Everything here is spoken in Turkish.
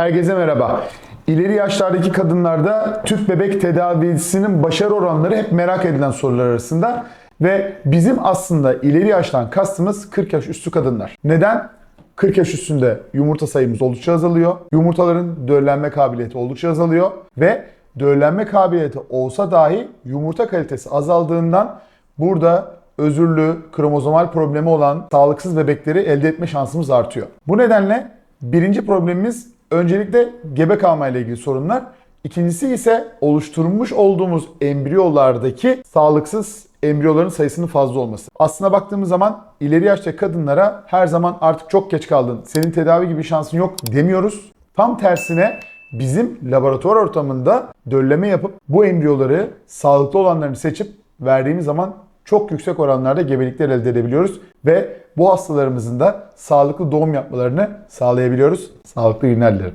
Herkese merhaba. İleri yaşlardaki kadınlarda tüp bebek tedavisinin başarı oranları hep merak edilen sorular arasında ve bizim aslında ileri yaştan kastımız 40 yaş üstü kadınlar. Neden? 40 yaş üstünde yumurta sayımız oldukça azalıyor. Yumurtaların döllenme kabiliyeti oldukça azalıyor ve döllenme kabiliyeti olsa dahi yumurta kalitesi azaldığından burada özürlü, kromozomal problemi olan sağlıksız bebekleri elde etme şansımız artıyor. Bu nedenle birinci problemimiz öncelikle gebe kalma ile ilgili sorunlar. İkincisi ise oluşturmuş olduğumuz embriyolardaki sağlıksız embriyoların sayısının fazla olması. Aslına baktığımız zaman ileri yaşta kadınlara her zaman artık çok geç kaldın, senin tedavi gibi şansın yok demiyoruz. Tam tersine bizim laboratuvar ortamında dölleme yapıp bu embriyoları sağlıklı olanlarını seçip verdiğimiz zaman çok yüksek oranlarda gebelikler elde edebiliyoruz ve bu hastalarımızın da sağlıklı doğum yapmalarını sağlayabiliyoruz. Sağlıklı günler dilerim.